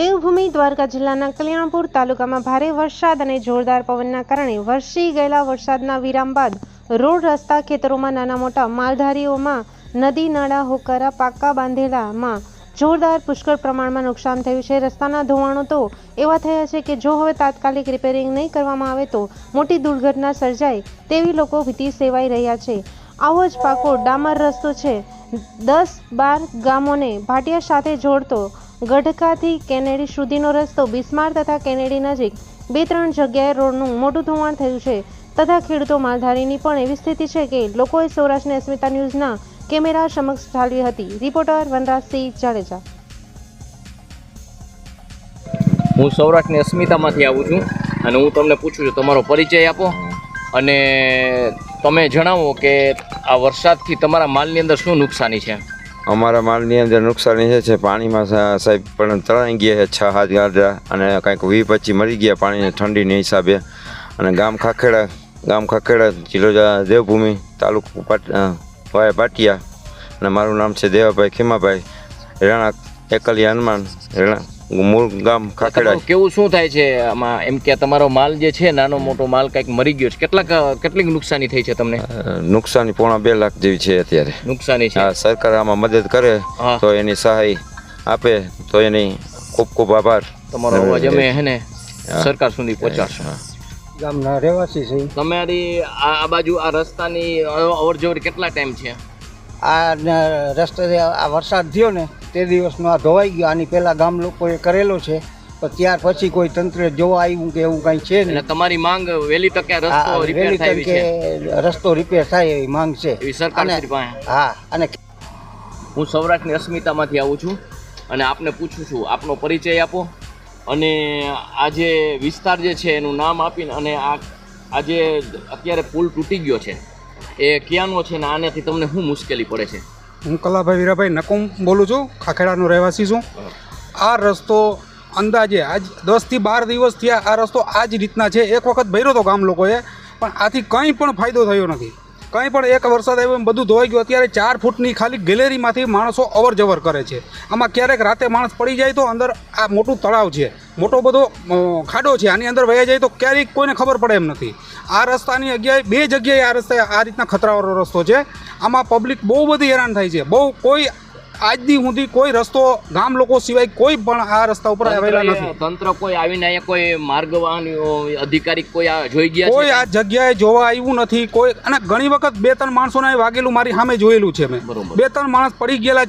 દેવભૂમિ દ્વારકા જિલ્લાના કલ્યાણપુર તાલુકામાં ભારે વરસાદ અને જોરદાર પવનના કારણે વરસી ગયેલા વરસાદના વિરામ બાદ રોડ રસ્તા ખેતરોમાં નાના મોટા માલધારીઓમાં નદી, નાળા, હોકારા, પાકા બાંધેલામાં જોરદાર પુષ્કળ પ્રમાણમાં નુકસાન થયું છે. રસ્તાના ધોવાણો તો એવા થયા છે કે જો હવે તાત્કાલિક રિપેરિંગ નહીં કરવામાં આવે તો મોટી દુર્ઘટના સર્જાય તેવી લોકો ભીતિ સેવાઈ રહ્યા છે. આવો જ પાકો ડામર રસ્તો છે. દસ બાર ગામોને ભાટિયા સાથે જોડતો ગઢકાથી કેનેડી સુધીનો રસ્તો બિસ્માર તથા કેનેડી નજીક બે ત્રણ જગ્યાએ રોડનું મોટું ધોવાણ થયું છે તથા ખેડૂતો માલધારીની પણ એવી સ્થિતિ છે કે લોકોએ સૌરાષ્ટ્રની અસ્મિતા ન્યૂઝના કેમેરા સમક્ષ ઠાલવી હતી. રિપોર્ટર વનરાજસિંહ જાડેજા. હું સૌરાષ્ટ્રની અસ્મિતામાંથી આવું છું અને હું તમને પૂછું છું, તમારો પરિચય આપો અને તમે જણાવો કે આ વરસાદથી તમારા માલની અંદર શું નુકસાની છે? અમારા માલની અંદર નુકસાની છે પાણીમાં સાહેબ પણ તણાઈ ગયા છે છ હાથ ગાડા અને કંઈક વી પચી મરી ગયા પાણીને ઠંડીની હિસાબે. અને ગામ ખાખેડા ગામ ખાખેડા જિલ્લો દેવભૂમિ તાલુકો અ, પાટિયા અને મારું નામ છે દેવાભાઈ ખીમાભાઈ. રેણા એકલી હનુમાન રેણા મૂળ ગામ ખાખેડા કેવું શું થાય છે? આમાં એમ કે તમારો માલ જે છે નાનો મોટો માલ કંઈક મરી ગયો છે. કેટલાક કેટલીક નુકસાની થઈ છે તમને? નુકસાની પોણા બે લાખ જેવી છે અત્યારે. નુકસાની છે. આ સરકાર આમાં મદદ કરે હા. તો એની સહાય આપે તો એની ખૂબ ખૂબ આભાર. તમારો અવાજ અમે હે ને સરકાર સુધી પહોંચાડશું. ગામના રહેવાસી છે. તમારી આ આ બાજુ આ રસ્તાની અવર જવર કેટલા ટાઈમ છે આ રસ્તે આ વરસાદ થયો ને તે દિવસનો આ ધોવાઈ ગયો. આની પહેલાં ગામ લોકોએ કરેલો છે. પણ ત્યાર પછી કોઈ તંત્ર જોવા આવ્યું કે એવું કાંઈ છે ને તમારી માંગ વહેલી તકે રસ્તો રિપેર થાય છે. રસ્તો રિપેર થાય એવી માંગ છે. હા અને હું સૌરાષ્ટ્રની અસ્મિતામાંથી આવું છું અને આપને પૂછું છું આપનો પરિચય આપો અને આ જે વિસ્તાર જે છે એનું નામ આપીને અને આ આજે અત્યારે પુલ તૂટી ગયો છે એ ક્યાંનો છે ને આનાથી તમને શું મુશ્કેલી પડે છે? હું કલાભાઈ વીરાભાઈ નકુમ બોલું છું, ખાખેડાનો રહેવાસી છું. આ રસ્તો અંદાજે આજ દસથી બાર દિવસ થયા આ રસ્તો આ જ રીતના છે. એક વખત ભર્યો હતો ગામ લોકોએ, પણ આથી કંઈ પણ ફાયદો થયો નથી. કંઈ પણ એક વરસાદ આવ્યો એમ બધું ધોવાઈ ગયું, અત્યારે ચાર ફૂટની ખાલી ગેલેરીમાંથી માણસો અવર જવર કરે છે. આમાં ક્યારેક રાતે માણસ પડી જાય તો અંદર આ મોટું તળાવ છે. મોટો બધો ખાડો છે, આની અંદર વહી જાય તો ક્યારેક કોઈને ખબર પડે એમ નથી. આ રસ્તાની જગ્યાએ બે જગ્યાએ આ રસ્તે આ રીતના ખતરાવાળો રસ્તો છે. આમાં પબ્લિક બહુ બધી હેરાન થાય છે. બહુ કોઈ આજ સુધી કોઈ રસ્તો ગામ લોકો સિવાય કોઈ પણ આ રસ્તા ઉપર આવેલા નથી. તંત્ર કોઈ આવીને અહીંયા કોઈ માર્ગ વાહન અધિકારી કોઈ આ જોઈ ગયા કોઈ આ જગ્યાએ જોવા આવ્યું નથી. કોઈ અને ઘણી વખત બે ત્રણ માણસોને વાગેલું મારી સામે જોયેલું છે મેં. બે ત્રણ માણસ પડી ગયેલા